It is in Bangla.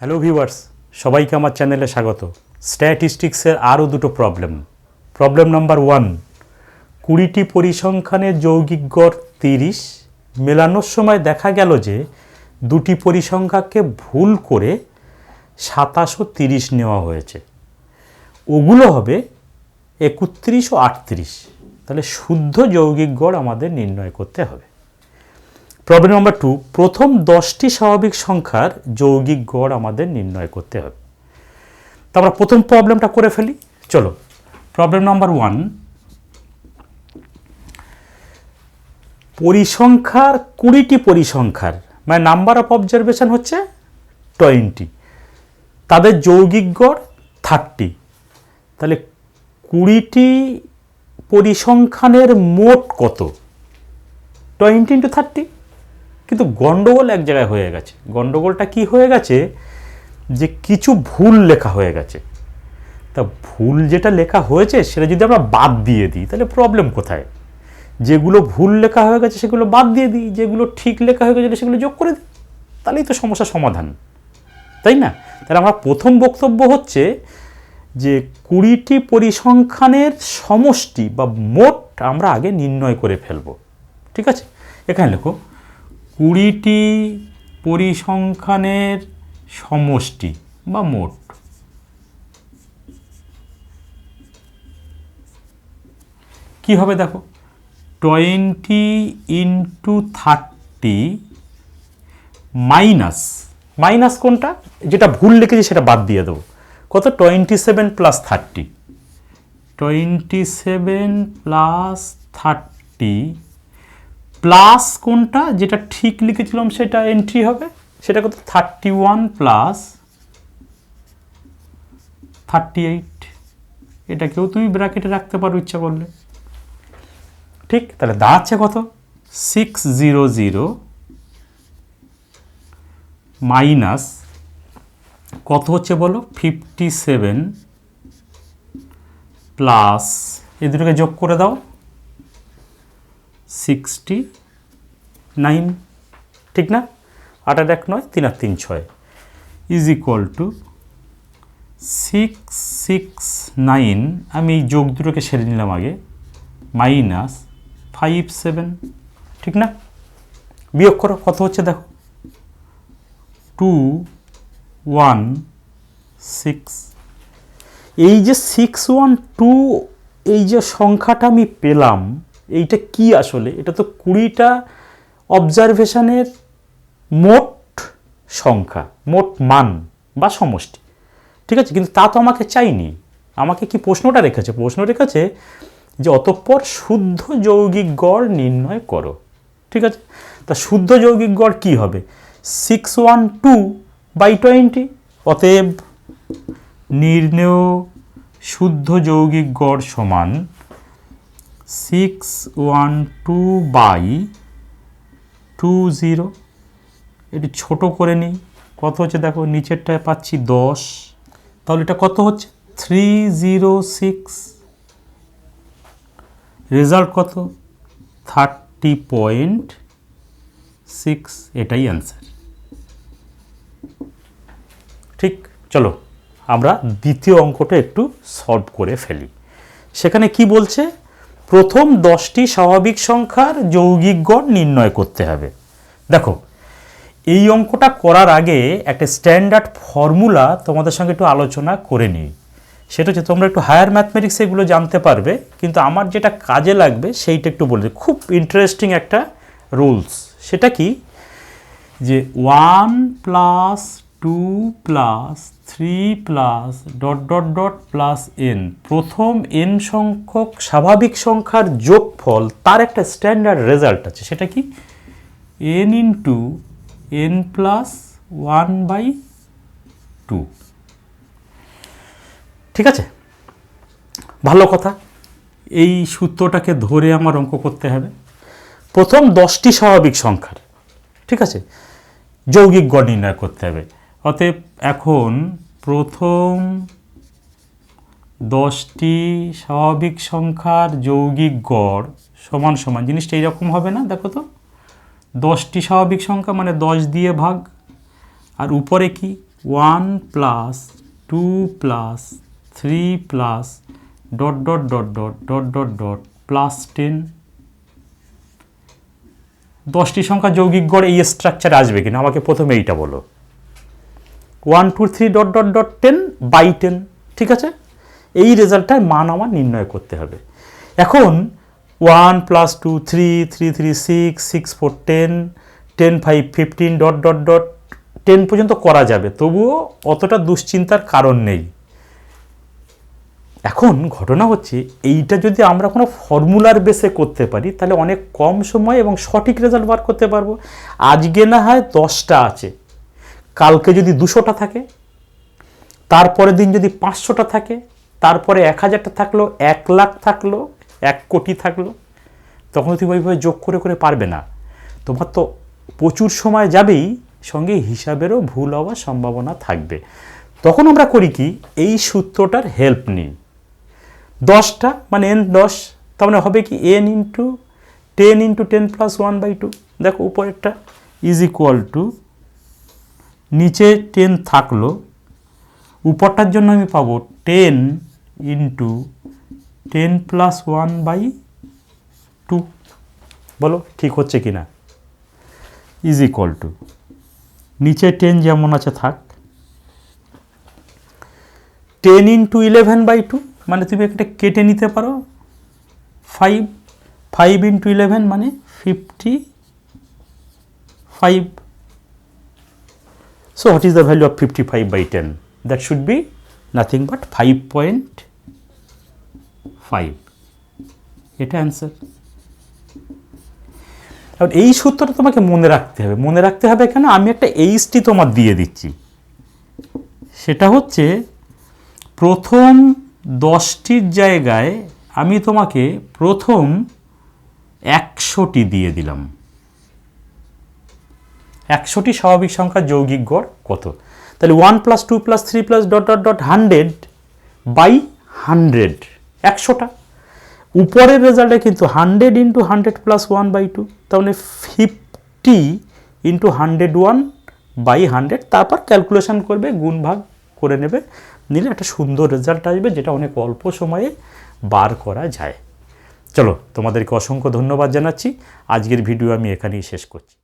হ্যালো ভিউয়ার্স সবাইকে আমার চ্যানেলে স্বাগত। স্ট্যাটিস্টিক্সের আরও দুটো প্রবলেম প্রবলেম নাম্বার ওয়ান কুড়িটি পরিসংখ্যানের যৌগিক গড় তিরিশ। মেলানোর সময় দেখা গেল যে দুটি পরিসংখ্যাকে ভুল করে সাতাশো তিরিশ নেওয়া হয়েছে। ওগুলো হবে একত্রিশ ও আটত্রিশ। তাহলে শুদ্ধ যৌগিক গড় আমাদের নির্ণয় করতে হবে। প্রবলেম নাম্বার টু প্রথম দশটি স্বাভাবিক সংখ্যার যৌগিক গড় আমাদের নির্ণয় করতে হবে। তো আমরা প্রথম প্রবলেমটা করে ফেলি। চলো প্রবলেম নাম্বার ওয়ান পরিসংখ্যার কুড়িটি পরিসংখ্যার মানে নাম্বার অফ অবজারভেশন হচ্ছে টোয়েন্টি তাদের যৌগিক গড় থার্টি তাহলে কুড়িটি পরিসংখ্যানের মোট কত? টোয়েন্টি ইন্টু থার্টি কিন্তু গন্ডগোল এক জায়গায় হয়ে গেছে। গন্ডগোলটা কি হয়ে গেছে? যে কিছু ভুল লেখা হয়ে গেছে। তা ভুল যেটা লেখা হয়েছে, সেটা যদি আমরা বাদ দিয়ে দিই, তাহলে প্রবলেম কোথায়? যেগুলো ভুল লেখা হয়ে গেছে, সেগুলো বাদ দিয়ে দিই। যেগুলো ঠিক লেখা হয়ে গেছে, সেগুলো যোগ করে দিই। তাহলেই তো সমস্যার সমাধান। তাই না? তাহলে আমার প্রথম বক্তব্য হচ্ছে যে কুড়িটি পরিসংখ্যানের সমষ্টি বা মোট আমরা আগে নির্ণয় করে ফেলব। ঠিক আছে? এখানে লেখো। কুড়িটি পরিসংখ্যানের সমষ্টি বা মোট। কি হবে দেখো? Twenty into thirty minus minus কোনটা? যেটা ভুল লিখেছি সেটা বাদ দিয়ে দেবো। কত? Twenty seven plus thirty. Twenty seven plus thirty plus কোনটা? যেটা ঠিক লিখেছিলাম সেটা এন্ট্রি হবে। সেটা কত? Thirty one plus thirty eight এটাকেও তুমি ব্র্যাকেটে রাখতে পারো ইচ্ছা করলে। ঠিক? তাহলে দাঁড়াচ্ছে কত? সিক্স জিরো জিরো মাইনাস কত হচ্ছে বলো? ফিফটি সেভেন প্লাস এই দুটোকে যোগ করে দাও। সিক্সটি নাইন, ঠিক না? আট আর এক নয়, তিন আর তিন ছয়। Is equal to six six nine আমি এই যোগ দুটোকে সেরে নিলাম আগে। মাইনাস ফাইভ সেভেন ঠিক না? বিয়োগ করো, কত হচ্ছে দেখো? টু ওয়ান সিক্স এই যে সিক্স ওয়ান টু এই যে সংখ্যাটা আমি পেলাম, এইটা কি আসলে? এটা তো কুড়িটা অবজারভেশনের মোট সংখ্যা, মোট মান বা সমষ্টি। ঠিক আছে? কিন্তু তা তো আমাকে চাইনি। আমাকে কি প্রশ্নটা রেখেছে? প্রশ্ন রেখেছে যে অতঃপর শুদ্ধ যৌগিক গড় নির্ণয় করো। ঠিক আছে? তা শুদ্ধ যৌগিক গড় কি হবে? Six one two by twenty অতএব নির্ণেয় শুদ্ধ যৌগিক গড় সমান six one two by two zero এটি ছোট করে নিই। কত হচ্ছে দেখো? নিচেরটায় পাচ্ছি দশ। তাহলে এটা কত হচ্ছে? থ্রি জিরো সিক্স রেজাল্ট কত? থার্টি পয়েন্ট সিক্স এটাই অ্যান্সার ঠিক, চলো, আমরা দ্বিতীয় অঙ্কটা একটু সলভ করে ফেলি। সেখানে কি বলছে? প্রথম দশটি স্বাভাবিক সংখ্যার যৌগিক গড় নির্ণয় করতে হবে। দেখো, এই অঙ্কটা করার আগে একটা স্ট্যান্ডার্ড ফর্মুলা তোমাদের সঙ্গে একটু আলোচনা করে নিই। সেটা হচ্ছে তোমরা একটু হায়ার ম্যাথমেটিক্স এগুলো জানতে পারবে, কিন্তু আমার যেটা কাজে লাগবে সেইটা একটু বলে খুব ইন্টারেস্টিং একটা রুলস সেটা কি? যে one plus two plus three plus dot dot dot plus N প্রথম এন সংখ্যক স্বাভাবিক সংখ্যার যোগফল, তার একটা স্ট্যান্ডার্ড রেজাল্ট আছে। সেটা কি? N into N plus one by two ঠিক আছে? ভালো কথা। এই সূত্রটাকে ধরে আমার অঙ্ক করতে হবে। প্রথম দশটি স্বাভাবিক সংখ্যার, ঠিক আছে? যৌগিক গড় নির্ণয় করতে হবে। অতএব এখন প্রথম দশটি স্বাভাবিক সংখ্যার যৌগিক গড় সমান সমান। জিনিসটা এইরকম হবে না? দেখো তো। দশটি স্বাভাবিক সংখ্যা মানে দশ দিয়ে ভাগ। আর উপরে কি? One plus two plus three plus dot dot dot dot dot dot dot plus ten. দশটি সংখ্যা যৌগিক গড় এই স্ট্রাকচারে আসবে কিনা? আমাকে প্রথমে এইটা বলো। One two three dot dot dot ten by ten ঠিক আছে? এই রেজাল্টটার মান আমার নির্ণয় করতে হবে। এখন one plus two three three three six six four ten ten five fifteen dot dot dot ten পর্যন্ত করা যাবে, তবুও অতটা দুশ্চিন্তার কারণ নেই। এখন ঘটনা হচ্ছে, এইটা যদি আমরা কোনো ফর্মুলার বেসে করতে পারি, তাহলে অনেক কম সময় এবং সঠিক রেজাল্ট বার করতে পারব। আজকে না হয় দশটা আছে। কালকে যদি দুশোটা থাকে, তারপরের দিন যদি পাঁচশোটা থাকে, তারপরে এক হাজারটা থাকল, এক লাখ থাকল, এক কোটি থাকল, তখন তুমি ওইভাবে যোগ করে করে পারবে না। তোমার তো প্রচুর সময় যাবেই, সঙ্গে হিসাবেরও ভুল হওয়ার সম্ভাবনা থাকবে। তখন আমরা করি কি, এই সূত্রটার হেল্প নিই। দশটা মানে এন দশ, তার মানে হবে কি N into ten into ten plus one by two দেখো উপরেরটা ইজ ইকুয়াল টু নিচে টেন থাকল, উপরটার জন্য আমি পাবো ten into ten plus one by two বলো, ঠিক হচ্ছে কি না ইজ ইকুয়াল টু নিচে টেন যেমন আছে, থাক। Ten into eleven by two মানে তুমি একটা কেটে নিতে পারো। ফাইভ ফাইভ ইন্টু ইলেভেন মানে fifty five So, what is the value of 55 by 10? That should be nothing but 5.5. এটা অ্যান্সার এবার এই সূত্রটা তোমাকে মনে রাখতে হবে। মনে রাখতে হবে কেন? আমি একটা এইচটি তোমার দিয়ে দিচ্ছি। সেটা হচ্ছে প্রথম দশটির জায়গায় আমি তোমাকে প্রথম একশোটি দিয়ে দিলাম। একশোটি স্বাভাবিক সংখ্যার যৌগিক গড় কত? তাহলে one plus two plus three plus dot dot dot hundred by hundred একশোটা। উপরের রেজাল্টে কিন্তু hundred into hundred plus one by two তাহলে fifty into hundred one by hundred তারপর ক্যালকুলেশন করবে, গুণ ভাগ করে নেবে, নিলে একটা সুন্দর রেজাল্ট আসবে, যেটা অনেক অল্প সময়ে বার করা যায়। চলো, তোমাদেরকে অসংখ্য ধন্যবাদ জানাচ্ছি। আজকের ভিডিও আমি এখানেই শেষ করছি।